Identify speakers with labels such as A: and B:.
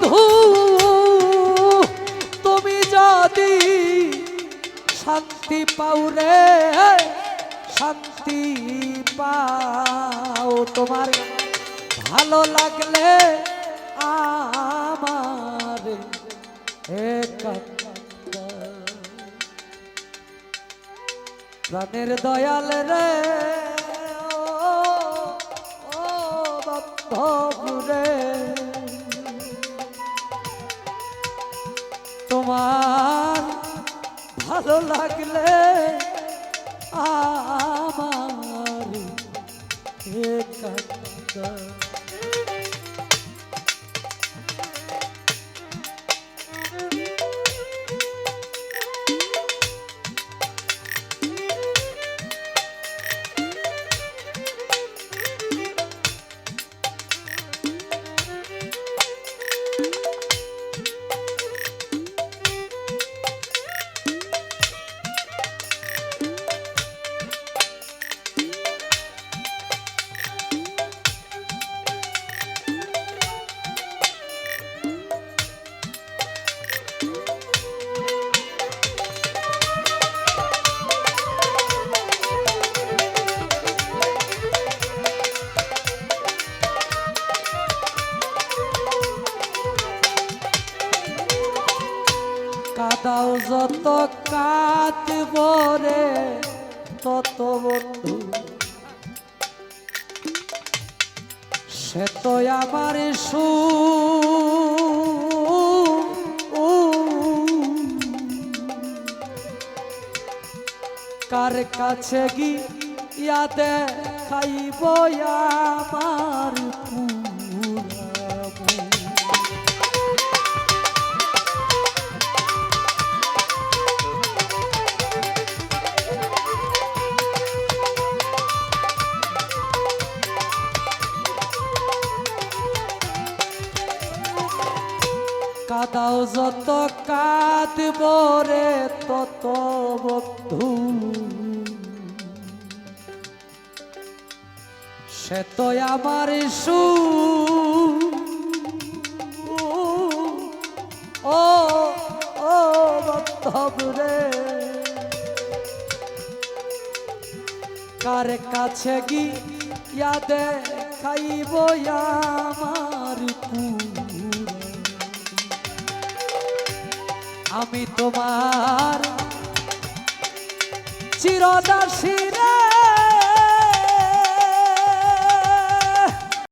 A: বন্ধু, তুমি যদি শান্তি পাও রে, শান্তি পাও। তোমার ভালো লাগলে আমার প্রাণের দয়াল রে ও বন্ধু রে। তোমার ভালো লাগলে আমার কাদাও যত কাঁদব রে, তত বন্ধু। সে তো আমার সু কার কাছে গিয়া দেখাইব আমার কাদাও যত কাঁদব রে তত বন্ধু। সে তো আমার সু ও ও বন্ধব রে। কার কাছে গিয়া দেখাইব আমার পুরা আমি তোমার চিরদাসী রে